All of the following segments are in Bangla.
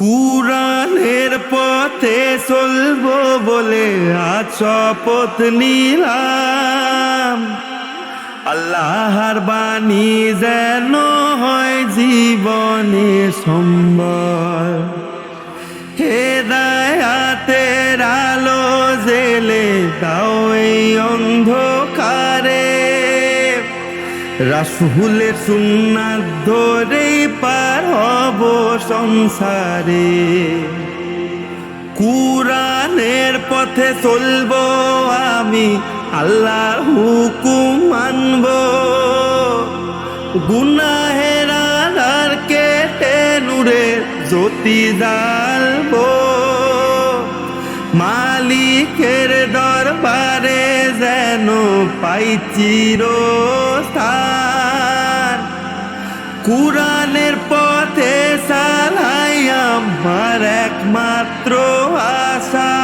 কুরানের পথে চলবো বলে আজ শপথ নিলাম। আল্লাহর বাণী যেন হয় জীবনে সম্বল। হেদায়াতের আলো জেলে দাও এই অন্ধকারে। রাসুলের সুন্নাত ধরেই পার হব সংসারে। কুরানের পথে চলবো আমি আল্লাহ হুকুম মানব। গুনাহের আধার কেটে নূরে জ্যোতি জ্বালবো। মালিকের দরবারে যেন পাই চিরস্থান। কুরানের চালাই আমার একমাত্র আশা।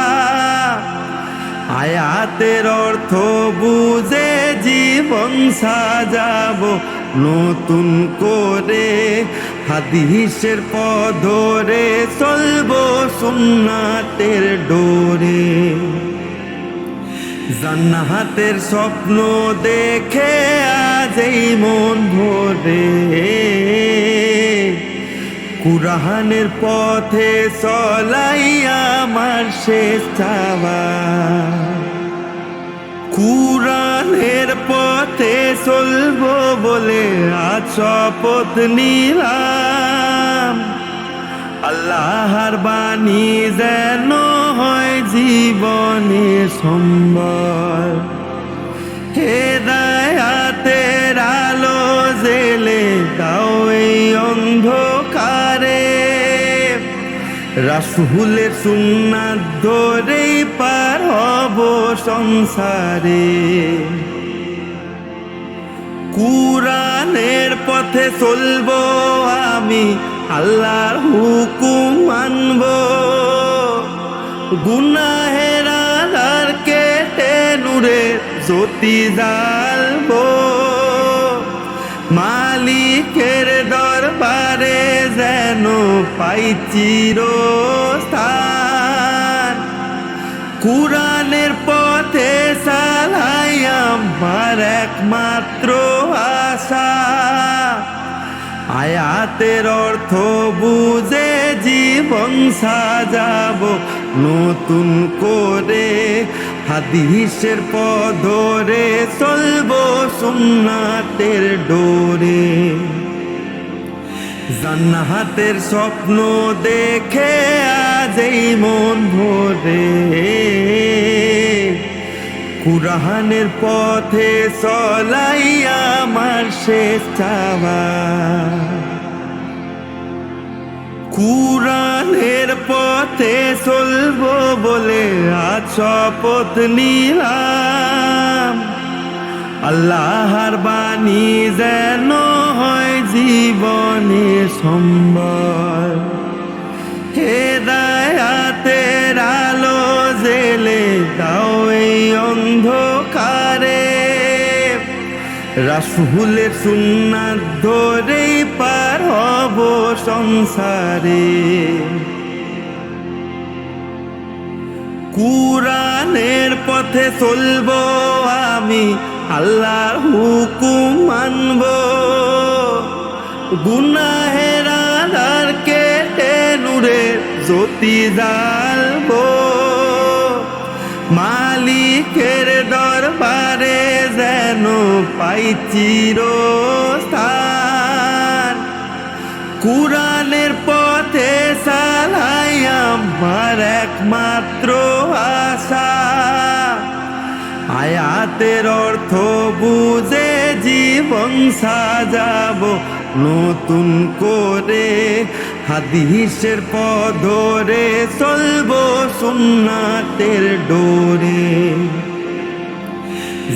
আয়াতের অর্থ বুঝে জীবন সাজাবো নতুন করে। হাদিসের পধরে চলবো সুন্নাতের ডোরে। জান্নাতের স্বপ্ন দেখে আজ এই মন ভরে। কুরআনের পথে চলাই আমার শেষ চাওয়া। কুরানের পথে চলবো বলে আজ শপথ আল্লাহর বাণী যেন হয় জীবনে সম্বল। হেদায়াতের আলো জেলে দাও এই অন্ধকারে রাসুলের সুন্নাত ধরেই পার হব সংসারে। কুরানের পথে চলব আমি, আল্লাহর হুকুম মানব। গুনাহের আধার কেটে নূরে জ্যোতি জ্বালবো। মালিকের পাই চিরস্থান। কুরানের পথে চালাই আমার একমাত্র আশা। আয়াতের অর্থ বুঝে জীবন সাজাবো নতুন করে। হাদিসের পধরে চলবো সুন্নাতের ডোরে। জান্নাতের স্বপ্ন দেখে আজ এই মন ভরে। কুরআনের পথে চলাই আমার শেষ চাওয়া। কুরানের পথে চলবো বলে আজ শপথ নিলাম। আল্লাহর বাণী যেন হয় জীবনে সম্বল হেদায়াতের আলো জেলে দাও এই অন্ধকারে। রাসুলের সুন্নাত ধরেই পার হব সংসারে। কুরানের পথে চলবো আমি, আল্লাহর হুকুম মানব। গুনাহের আধার কেটে নূরে জ্যোতি জ্বালবো। মালিকের দরবারে যেন পাই চিরস্থান। কুরানের পথে চালাই আমার একমাত্র আশা। আয়াতের অর্থ বুঝে জীবন সাজাবো নতুন করে হাদিসের পধরে চলবো সুন্নাতের ডোরে।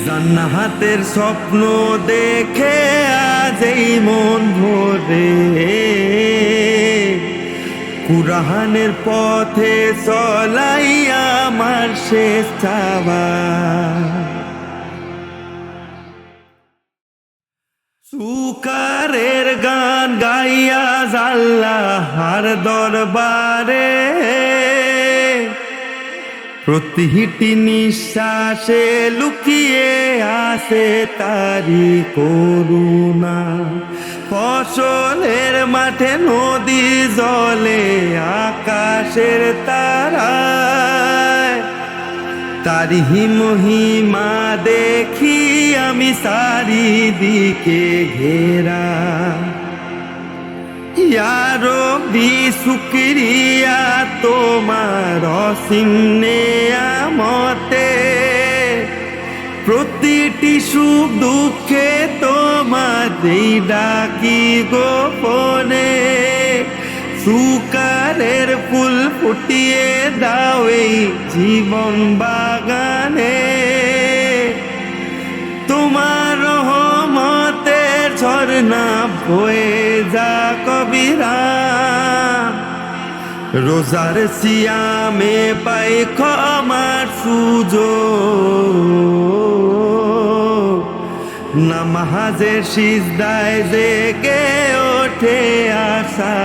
জান্নাতের স্বপ্ন দেখে আজ এই মন ভরে। কুরআনের পথে চলাই আমার শেষ চাওয়া। সুকারের গান গাইয়া আল্লাহর দরবারে। প্রতিটি নিঃশ্বাসে লুকিয়ে আসে তারি করুণা। ফসলের মাঠে নদী জলে, আকাশের তারায়। তারি মহিমা দেখি আমি চারিদিকে ঘেরা। ইয়ারো বি শুক্রিয়া তোমার মতে। প্রতিটি সুখ দুঃখে তোমার ডাকি গোপনে। সুকারের ফুল ফুটিয়ে দাও এই জীবন বাগানে। ঝর্ণা বয়ে যা কবিরা। রোজার সিয়ামে পাই ক্ষমার সুযোগ। নামাজের সিজদায় জেগে ওঠে আসা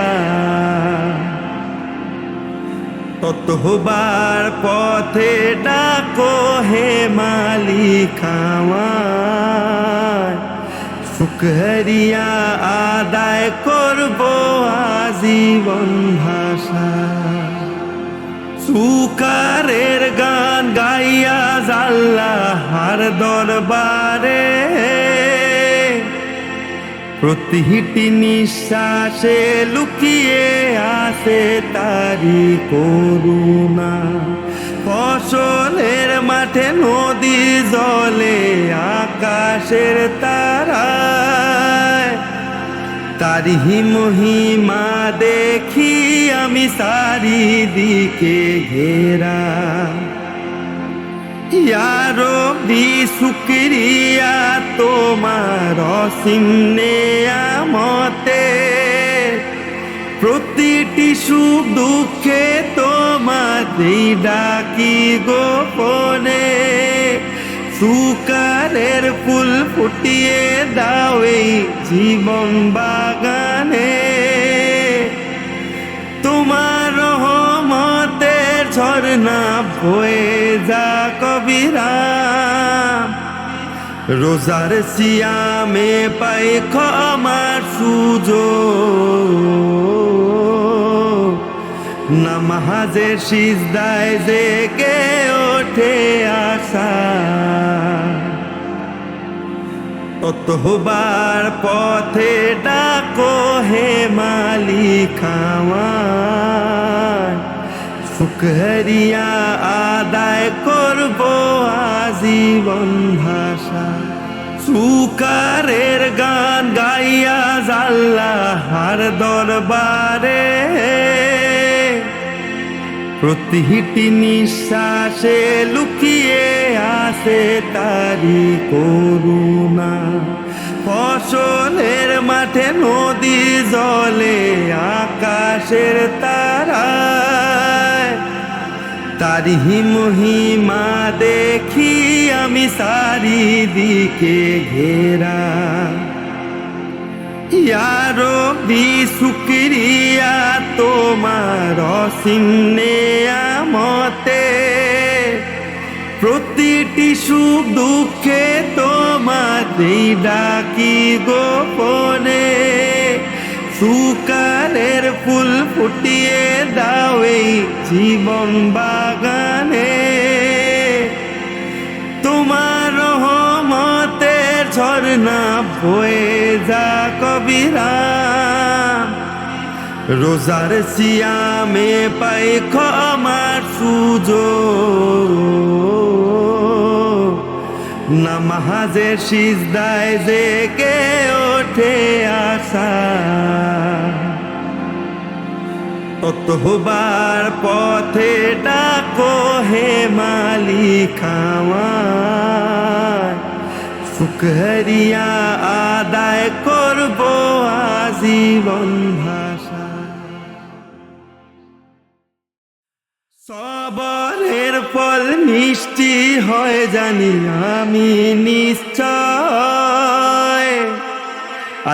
ততবার পথে ডাকো হে মালিক আমায়। শুকরিয়া আদায় করব আজীবন ভাষা। সুকারের গান গাইয়া জাল্লাহার দরবারে। প্রতিটি নিঃশ্বাসে লুকিয়ে আসে তারি করুণা। ফসলের মাঠে নদী জলে, আকাশের তারায় তারি মহিমা দেখি আমি চারিদিকে ঘেরা। ইয়ারো বি শুক্রিয়া তোমার মতে প্রতিটি সুখ দুঃখে তোমার ডাকি গোপনে। সুকারের ফুল ফুটিয়ে দাও এই জীবন বাগানে। তোমার রহমতের ঝর্ণা বয়ে যা কবিরা রোজার সিয়ামে পাই ক্ষমার সুযোগ। নামাজের সিজদায় জেগে ওঠে আসা ততবার পথে ডাকো হে মালিক আমায় শুকরিয়া আদায় করব আজীবন ভাষা। সুকারের গান গাইয়া জাল্লাহার দরবারে প্রতিটি নিঃশ্বাসে লুকিয়ে আসে তারি করুণা। ফসলের মাঠে নদী জলে, আকাশের তারা তারি মহিমা দেখি আমি চারিদিকে ঘেরা। ইয়ারো বি শুক্রিয়া তোমার মতে প্রতিটি সুখ দুঃখে তোমার ডাকি গোপনে। সুকারের ফুল ফুটিয়ে দাও এই জীবন বাগানে। ঝর্ণা বয়ে যা কবিরা। রোজার সিয়ামে পাই ক্ষমার সুযোগ। নামাজের সিজদায় জেগে ওঠে আসা ততবার পথে ডাকো হে মালিক আমায় শুকরিয়া আদায় করব আজীবন ভাষা। সবরের ফল মিষ্টি হয় জানি আমি নিশ্চয়।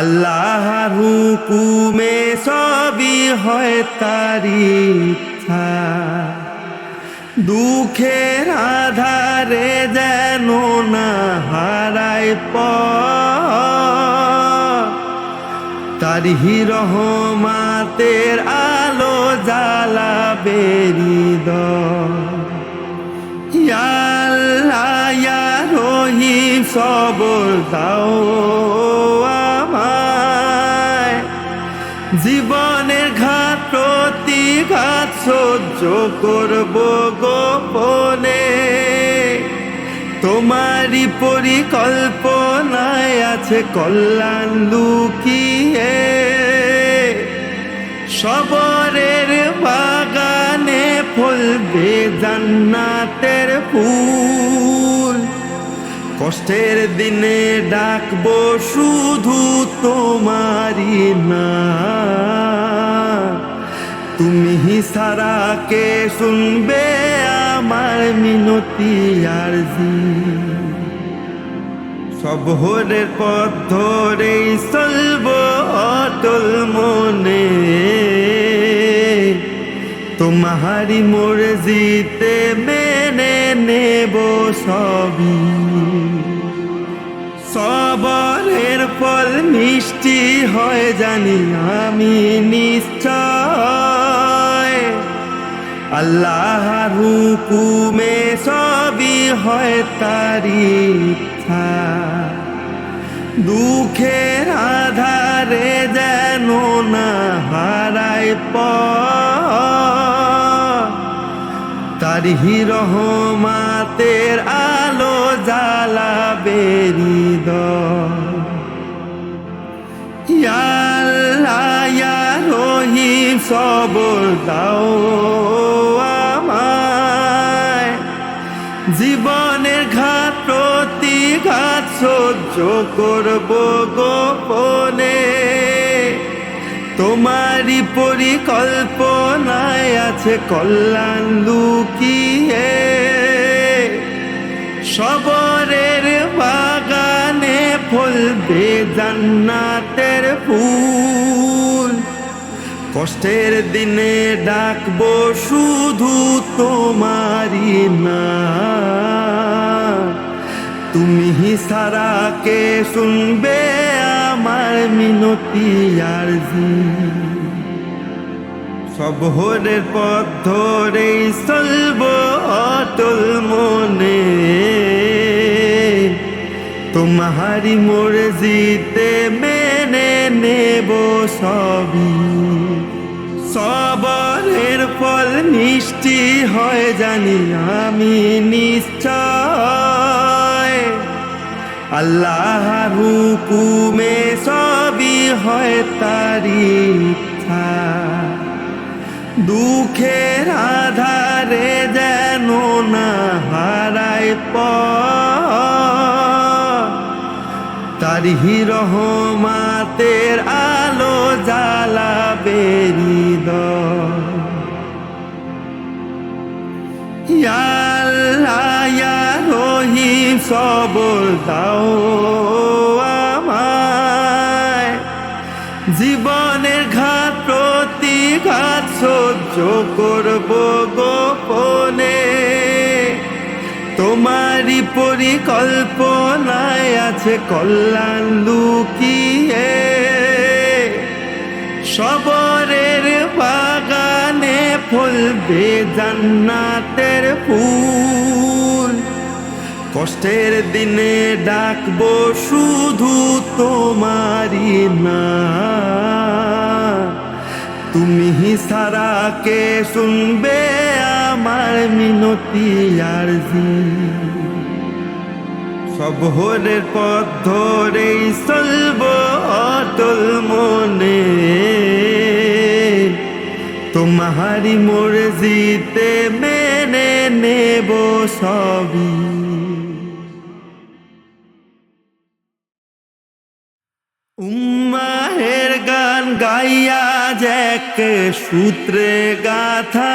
আল্লাহর হুকুমে সবই হয় তারি ইচ্ছা। দুঃখের আধারে যেন না হারায় প তারি রহমাতের আলো জ্বালা বেরিদ রহিম সবর দাও। সহ্য করব গোপনে। তোমারই পরিকল্পনায় আছে কল্যাণ লুকিয়ে। সবরের বাগানে ফলবে জান্নাতের ফুল। কষ্টের দিনে ডাকবো শুধু তোমারি না তুমি সারা কে শুনবে আমার মিনতি আর সবহরের পথ ধরেই চলব অটল মনে। তোমারি মর্জিতে মেনে নেব সবই। সবরের ফল মিষ্টি হয় জানি, আমি নিশ্চয় আল্লাহর হুকুমে সবই হয় তারি দুঃখের আধারে যেন না হারায় প তারি রহমাতের আলো জ্বালা বেরিদ রহিম সবর দাও। সহ্য করব গোপনে। তোমারই পরিকল্পনায় আছে কল্যাণ লুকিয়ে। সবরের বাগানে ফলবে জান্নাতের ফুল। কষ্টের দিনে ডাকবো শুধু তোমারি না তুমি সারা কে শুনবে আমার মিনতি আর সবহরের পথ ধরেই চলব অটল মনে। তোমারি মর্জিতে মেনে নেব সবই। সবরের ফল মিষ্টি হয় জানি আমি নিশ্চয়। আল্লাহর হুকুমে সবই হয় তারি ইচ্ছা। দুঃখের আধারে যেন না হারায় প তারি রহমাতের আলো জ্বালা রহিম দাও আমায়। জীবনের ঘাট প্রতিঘাত সহ্য করব গোপনে। তোমারই পরিকল্পনায় আছে কল্যাণ লুকিয়ে। সবরের বাগানে ফলবে জান্নাতের ফুল। কষ্টের দিনে ডাকবো শুধু তোমারি না। তুমি সারা কে শুনবে আমার মিনতি আর সবহরের পথ ধরেই চলব অটল মনে। তোমারি মর্জিতে মেনে নেব সবই। গান গাইয়া জ্যাক সূত্রে গাথা।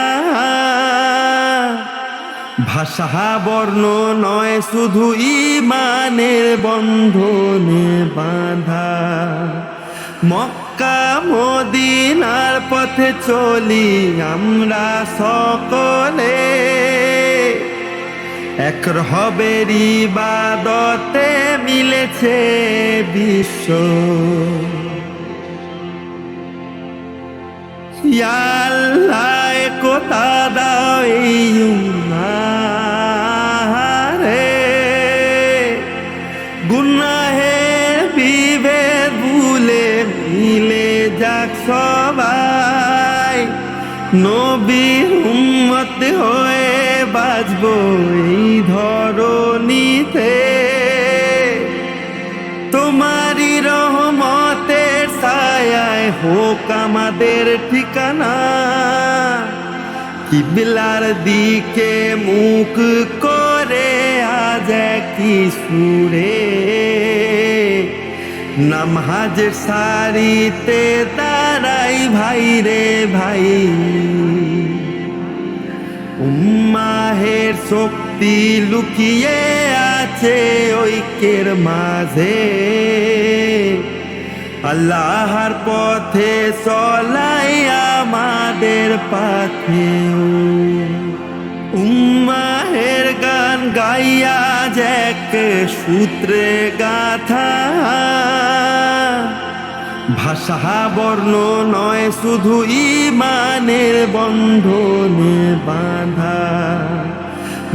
ভাষা, বর্ণ নয়, শুধু ইমানের বন্ধনে বাঁধা। মক্কা, মদিনার পথে চলি আমরা সকলে। এক রহবের ইবাদতে মিলেছে বিশ্ব। আল্লাহ কোথা দাও এই উম্মাহারে। গুনাহের বিভেদ ভুলে মিলে যাক সবাই। নবী উম্মত হয়ে বাজবো এই হোক আমাদের ঠিকানা। কিবলার দিকে মুখ করে আজ কি সুরে। নামাজের সারিতে দাঁড়াই ভাই রে ভাই। উম্মাহের শক্তি লুকিয়ে আছে ঐক্যের মাঝে। আল্লাহর পথে চলাই আমাদের পাথে উম্মাহের গান গাইয়া জ্যাক সূত্রে গাথা। ভাষা বর্ণ নয়, শুধু ইমানের বন্ধনে বাঁধা।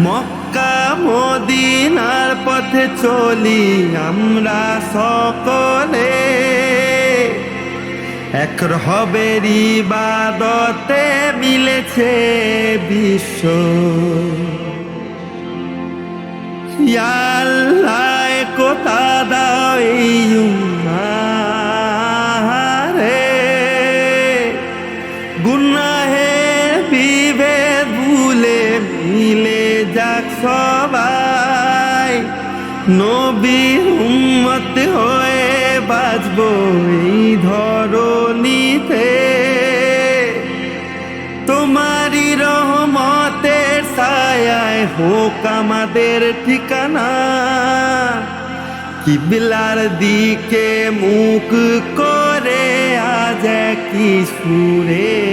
মক্কা, মদিনার পথে চলি আমরা সকলে। এক রহবের ইবাদতে মিলেছে বিশ্ব। আল্লাহ কোথা দাও এই উম্মাহারে? গুনাহের বিভেদ ভুলে মিলে যাক সবাই। নবী উম্মত হয়ে বাজবো হোক আমাদের ঠিকানা। কিবলার দিকে মুখ করে আজ কি সুরে।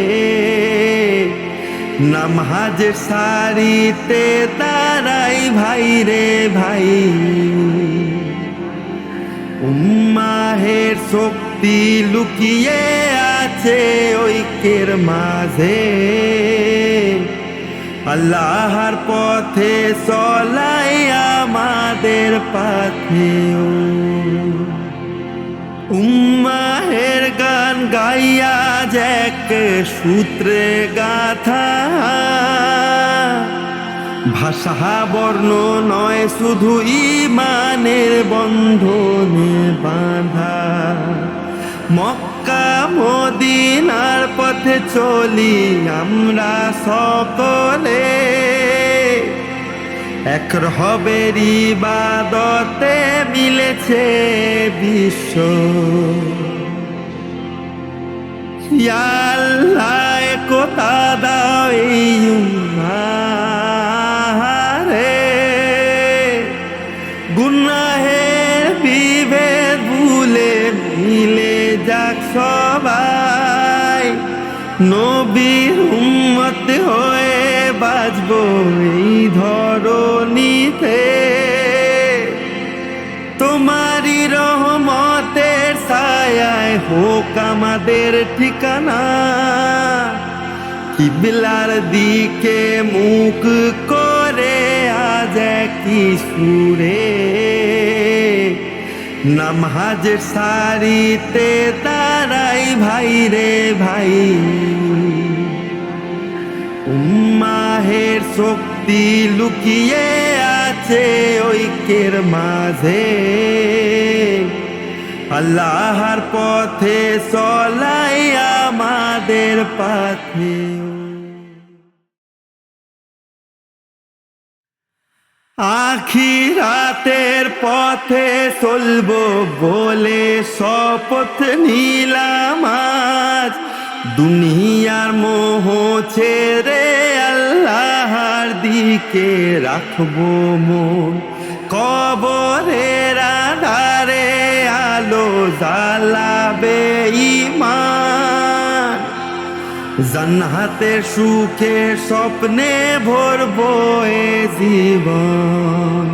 নামাজের সারিতে দাঁড়াই ভাই রে ভাই। উম্মাহের শক্তি লুকিয়ে আছে ঐক্যের মাঝে। আল্লাহর পথে চলাই আমাদের পাথে উম্মাহের গান গাইয়া জ্যাক সূত্রে গাথা। ভাষা বর্ণ নয়, শুধু ইমানের বন্ধনে বাঁধা। মক্কা, মদিনার পথে চলি আমরা সকলে। এক রহবের ইবাদতে মিলেছে বিশ্ব। ইয়াল্লাহ কোথা দাও এই হোক আমাদের ঠিকানা। কিবলার দিকে মুখ করে আজ কি সুরে। নামাজের সারিতে দাঁড়াই ভাই রে ভাই। উম্মাহের শক্তি লুকিয়ে আছে ঐক্যের মাঝে। আল্লাহর পথে চলাই আমাদের পাথে। আখিরাতের পথে চলবো বলে শপথ নিলাম আজ। দুনিয়ার মোহ ছেড়ে আল্লাহর দিকে রাখব মন। কবরের আধারে আলো জ্বালাবে ইমান জান্নাতে সুখে স্বপ্নে ভরবো এ জীবন।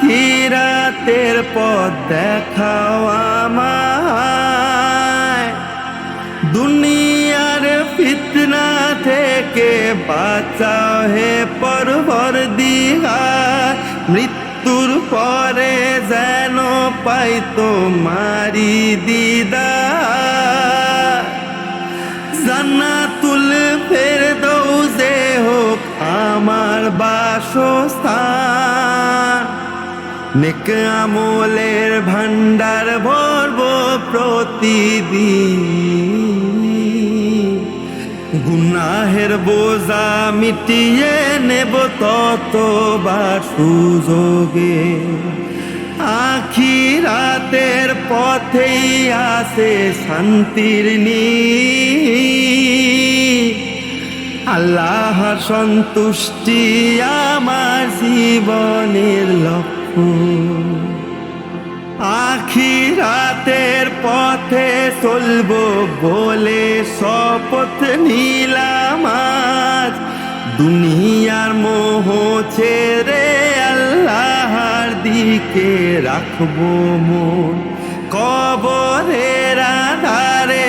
খিরাতের পথ দেখাও আমায়। ফিতনা থেকে বাঁচাও হে পরবর দিহা মৃত্যুর পরে যেন পাই তোমারি দিদা জান্নাতুল ফেরদৌসে হোক আমার বাসস্থান নেক আমলের ভান্ডার ভরব প্রতিদিন গুনাহের বোঝা মিটিয়ে নেব ততবার সুযোগে। আখি রাতের পথেই আসে শান্তির নী আল্লাহ সন্তুষ্টি আমার জীবনের লক্ষ্য। আখিরাতের পথে চলবো বলে শপথ নিলাম দুনিয়ার মোহ ছেড়ে আল্লাহর দিকে রাখব মন। কবরের আধারে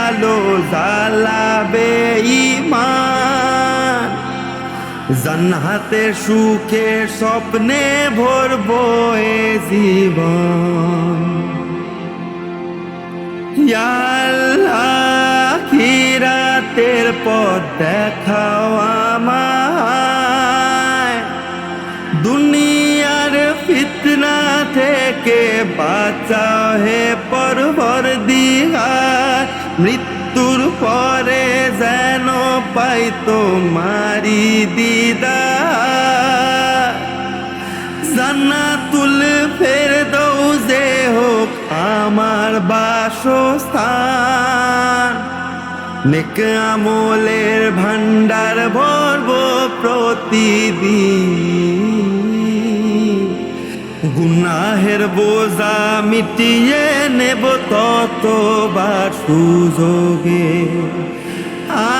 আলো জ্বালাবে জান্নাতে সুখে স্বপ্নে ভরবো এ জীবন। খিরাতের পথ দেখাও আমায়। দুনিয়ার ফিতনা থেকে বাঁচাও হে পরবর দিহা মৃত্যুর পরে যেন পাই তোমারি দিদা জান্নাতুল ফেরদৌসে হোক আমার বাসস্থান। নেক আমলের ভান্ডার ভরব প্রতিদিন। গুনাহের বোঝা মিটিয়ে নেব ততবার সুযোগে।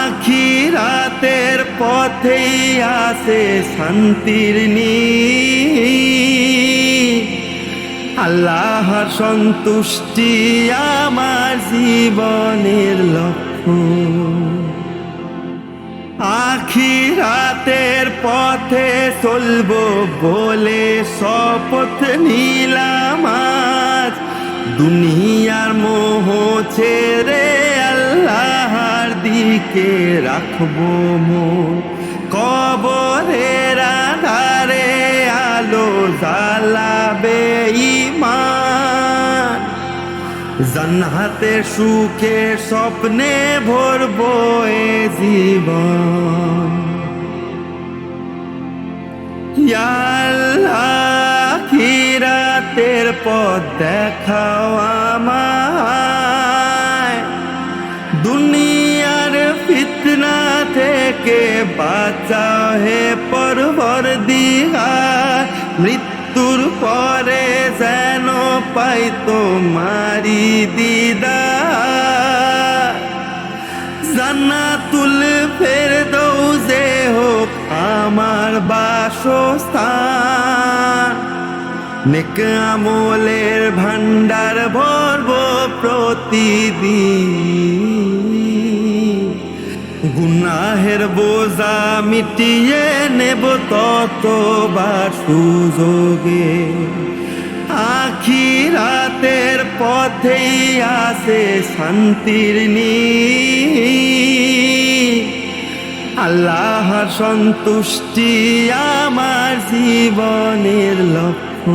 আখি রাতের পথেই আসে শান্তির নী আল্লাহর সন্তুষ্টি আমার জীবনের লক্ষ্য। আখিরাতের পথে চলবো বলে শপথ নিলাম আজ। দুনিয়ার মোহ ছেড়ে আল্লাহর দিকে রাখব মন। কবরের আধারে আলো জ্বালাবে ইমান। জান্নাতে সুখে স্বপ্নে ভরবো এ জীবন। খিরাতের পথ দেখাও আমায়। দুনিয়ার ফিতনা থেকে বাঁচাও হে পরবর দিহা মৃত্যুর পরে যেন পাই তোমারি দিদা জান্নাতুল ফেরদৌসে হোক আমার বাসস্থান। নেক আমলের ভান্ডার ভরব প্রতিদিন। গুনাহের বোঝা মিটিয়ে নেব ততবার। সুযোগে। আখি রাতের পথেই আসে শান্তির নি আল্লাহর সন্তুষ্টি আমার জীবনের লক্ষ্য।